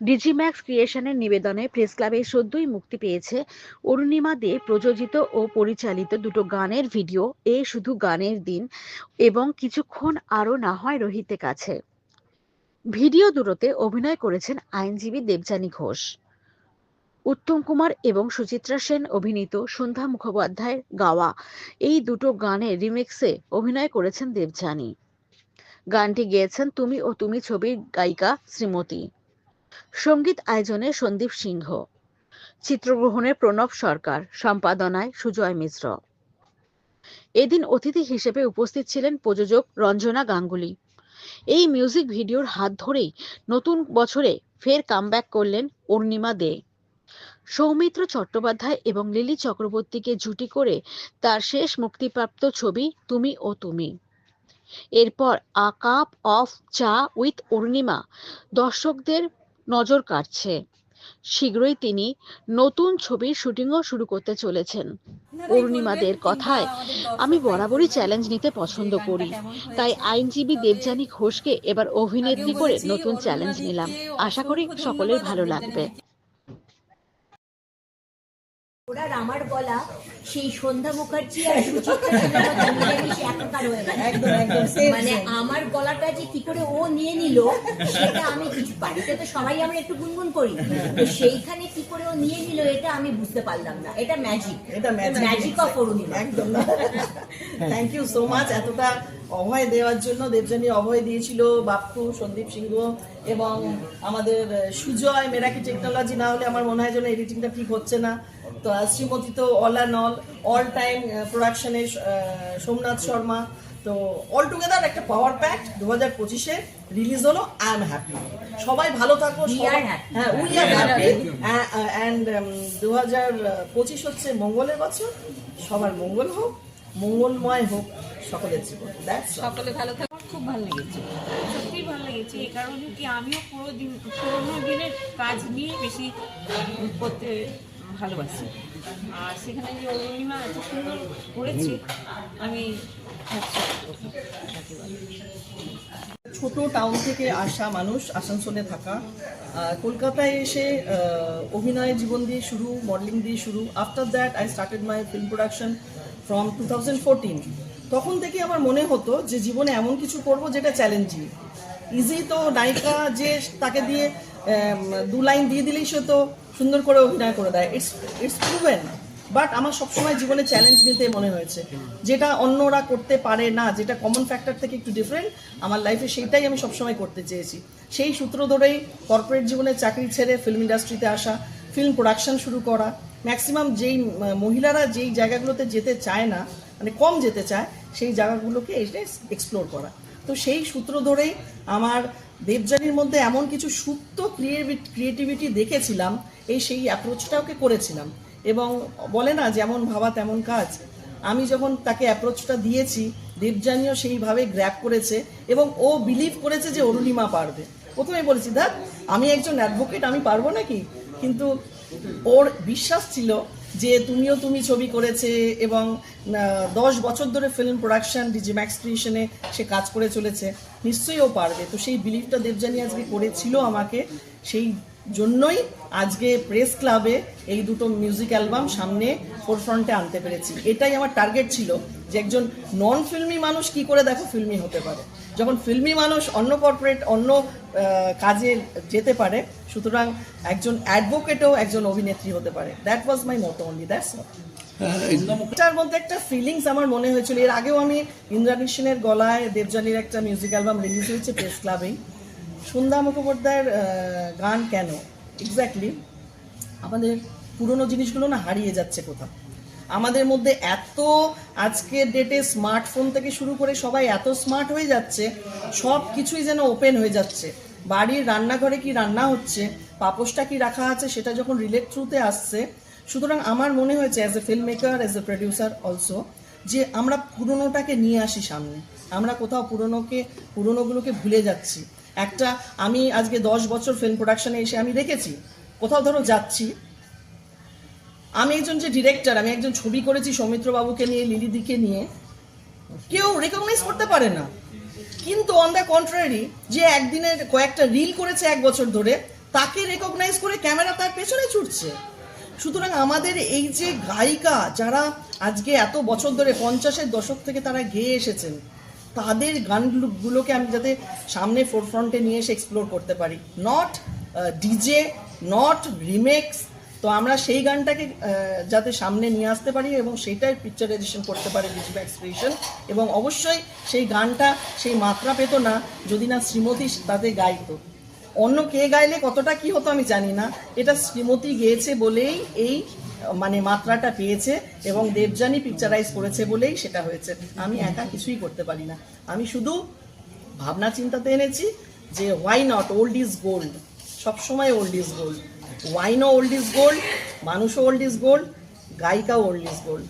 ডিজিম্যাক্স ক্রিয়েশনের নিবেদনে press ক্লাবে সদ্যই মুক্তি পেয়েছে অরুণিমা দে প্রযোজিত ও পরিচালিত দুটো গানের ভিডিও, এ শুধু গানের দিন এবং কিছুক্ষণ আরও না হয় রোহিতে কাছে। ভিডিও দুটোতে অভিনয় করেছেন আইনজীবী দেবযানী ঘোষ, উত্তম কুমার এবং সুচিত্রা সেন অভিনীত সন্ধ্যা মুখোপাধ্যায়ের গাওয়া এই দুটো গানের রিমিক্সে অভিনয় করেছেন দেবযানী। গানটি গেয়েছেন তুমি ও তুমি ছবির গায়িকা শ্রীমতী। সংগীত আয়োজনে সন্দীপ সিংহ। চিত্রগ্রহণে প্রণব সরকার, সম্পাদনায় সুজয় মিশ্র। এদিন অতিথি হিসেবে উপস্থিত ছিলেন প্রযোজক রঞ্জনা গাঙ্গুলি। এই মিউজিক ভিডিওর হাত ধরেই নতুন বছরে ফের কামব্যাক করলেন অর্ণিমা দে। সৌমিত্র চট্টোপাধ্যায় এবং লিলি চক্রবর্তীকে জুটি করে তার শেষ মুক্তিপ্রাপ্ত ছবি তুমি ও তুমি। এরপর a cup of cha with Arnima. দর্শকদের নজর কাটছে শীঘ্রই তিনি নতুন ছবির শুটিংও শুরু করতে চলেছেন। অরুণিমাদের কথায়, আমি বরাবরই চ্যালেঞ্জ নিতে পছন্দ করি। তাই আইনজীবী দেবযানী ঘোষকে এবার অভিনেত্রী করে নতুন চ্যালেঞ্জ নিলাম। আশা করি সকলের ভালো লাগবে। ওনার আমার গলা সেই সন্ধ্যা মুখার্জি আর একাকার হয়ে গেছে। মানে আমার গলাটা যে কি করে ও নিয়ে নিল সেটা আমি কিছু বাড়িতে তো সবাই আমরা একটু গুনগুন করি। তো সেইখানে কি করে ও নিয়ে নিল এটা আমি বুঝতে পারলাম না। এটা ম্যাজিক এটা. Magic of Arunima. একদম। থ্যাংক ইউ সো মাচ এতটা অভয় দেওয়ার জন্য দেবযানী অভয় দিয়েছিল বাপ্পু সন্দীপ সিংহ এবং আমাদের সুজয় মেরাকি টেকনোলজি না হলে আমার মনে হয় যেন এডিটিংটা ঠিক হচ্ছে না। তো শ্রীমতী তো all and all all time প্রোডাকশনে সোমনাথ শর্মা। তো অল টুগেদার একটা পাওয়ার প্যাক দু হাজার পঁচিশে রিলিজ হলো আই এম হ্যাপি সবাই ভালো থাকো. হ্যাঁ উই আর হ্যাপি অ্যান্ড দু হাজার পঁচিশ হচ্ছে মঙ্গলের বছর। সবার মঙ্গল হোক মঙ্গলময় হোক সকলের জীবন। সকলে ভালো থাকো। খুব ভালো লেগেছে। সত্যিই ভালো লেগেছে। এই কারণে কি আমিও পুরো দিন পুরোনো দিনের কাজ নিয়ে বেশি করতে ভালোবাসি। আর সেখানে যে অরুণিমা এত সুন্দর করেছে, আমি। ছোট টাউন থেকে আসা মানুষ, আসানসোলে থাকা। কলকাতায় এসে অভিনয় জীবন দিয়ে শুরু মডেলিং দিয়ে শুরু। After that I started my film production from to তখন থেকে আমার মনে হতো যে জীবনে এমন কিছু করব যেটা চ্যালেঞ্জিং ইজি তো, নায়িকা যে তাকে দিয়ে দু লাইন দিয়ে দিলেই সে তো সুন্দর করে অভিনয় করে দেয়। ইটস ইটস প্রুভেন বাট আমার সবসময় জীবনে চ্যালেঞ্জ নিতে মনে হয়েছে। যেটা অন্যরা করতে পারে না, যেটা কমন ফ্যাক্টর থেকে একটু ডিফারেন্ট আমার লাইফে সেইটাই আমি সবসময় করতে চেয়েছি। সেই সূত্র ধরেই কর্পোরেট জীবনে চাকরি ছেড়ে ফিল্ম ইন্ডাস্ট্রিতে আসা ফিল্ম প্রোডাকশন শুরু করা ম্যাক্সিমাম যেই মহিলারা যেই জায়গাগুলোতে যেতে চায় না মানে কম যেতে চায়, সেই জায়গাগুলোকে এসে এক্সপ্লোর করা। তো সেই সূত্র ধরেই আমার দেবযানীর মধ্যে এমন কিছু সুপ্ত ক্রিয়েটিভিটি দেখেছিলাম, এই সেই অ্যাপ্রোচটা ওকে করেছিলাম। এবং বলে না, যেমন ভাবা তেমন কাজ। আমি যখন তাকে অ্যাপ্রোচটা দিয়েছি, দেবযানীও সেইভাবে গ্র্যাপ করেছে এবং ও বিলিভ করেছে যে অরুণিমা পারবে। প্রথমে বলেছি, দেখ, আমি একজন অ্যাডভোকেট আমি পারব নাকি? কিন্তু ওর বিশ্বাস ছিল যে তুমিও তুমি ছবি করেছে এবং দশ বছর ধরে ফিল্ম প্রোডাকশন ডিজিম্যাক্স ক্রিয়েশনে সে কাজ করে চলেছে, নিশ্চয়ই ও পারবে। তো সেই বিলিভটা দেবযানী আজকে করেছিল আমাকে, সেই জন্যই আজকে প্রেস ক্লাবে এই দুটো মিউজিক অ্যালবাম সামনে ফোরফ্রন্টে আনতে পেরেছি। এটাই আমার টার্গেট ছিল যে একজন নন ফিল্মি মানুষ কি করে দেখো ফিল্মি হতে পারে। যখন ফিল্মি মানুষ অন্য কর্পোরেট অন্য কাজে যেতে পারে, সুতরাং একজন অ্যাডভোকেটও একজন অভিনেত্রী হতে পারে। That was my motto only that's এটার মধ্যে একটা ফিলিংস আমার মনে হয়েছিল। এর আগেও আমি ইন্দ্রাণী সেনের গলায় দেবযানীর একটা মিউজিক অ্যালবাম রিলিজ হয়েছে প্রেস ক্লাবেই। সন্ধ্যা মুখোপাধ্যায়ের গান কেন? এক্স্যাক্টলি আমাদের পুরনো জিনিসগুলো না হারিয়ে যাচ্ছে কোথাও। আমাদের মধ্যে এত আজকের ডেটে স্মার্টফোন থেকে শুরু করে সবাই এত স্মার্ট হয়ে যাচ্ছে, সব কিছুই যেন ওপেন হয়ে যাচ্ছে। বাড়ির রান্নাঘরে কি রান্না হচ্ছে, পাপোশটা কি রাখা আছে সেটা যখন রিলেট থ্রুতে আসছে, সুতরাং আমার মনে হয়েছে as a filmmaker as a producer also যে আমরা পুরনোটাকে নিয়ে আসি সামনে। আমরা কোথাও পুরনোকে, পুরনোগুলোকে ভুলে যাচ্ছি। একটা আমি আজকে দশ বছর ফিল্ম প্রোডাকশনে এসে আমি দেখেছি। কোথাও ধরো যাচ্ছি। আমি একজন যে ডিরেক্টর আমি একজন ছবি করেছি সৌমিত্র বাবুকে নিয়ে, লিলিদিকে নিয়ে। কেউ রেকগনাইজ করতে পারে না। কিন্তু অন দ্য কন্ট্রারি যে একদিনের কয়েকটা রিল করেছে এক বছর ধরে, তাকে রেকগনাইজ করে ক্যামেরা তার পেছনে ছুটছে। সুতরাং আমাদের এই যে গায়িকা, যারা আজকে এত বছর ধরে পঞ্চাশের দশক থেকে তারা গেয়ে এসেছেন তাদের গানগুলোকে আমি যাতে সামনে ফোরফ্রন্টে নিয়ে এসে এক্সপ্লোর করতে পারি। নট ডিজে নট রিমেক্স তো আমরা সেই গানটাকে যাতে সামনে নিয়ে আসতে পারি এবং সেটাই পিকচারাইজেশন করতে পারি ডিজিটাল এক্সপ্রেশন এবং অবশ্যই সেই গানটা সেই মাত্রা পেত না যদি না শ্রীমতী তাতে গাইতো। অন্য কে গাইলে কতটা কি হতো আমি জানি না। এটা শ্রীমতী গেয়েছে বলেই এই মানে মাত্রাটা পেয়েছে এবং দেবযানী পিকচারাইজ করেছে বলেই সেটা হয়েছে। আমি একা কিছুই করতে পারি না। আমি শুধু ভাবনা চিন্তাতে এনেছি যে why not old is gold সবসময় ওল্ড ইজ গোল্ড ওয়াইনও ওল্ড ইজ গোল্ড মানুষও ওল্ড ইজ গোল্ড গায়িকাও ওল্ড ইজ গোল্ড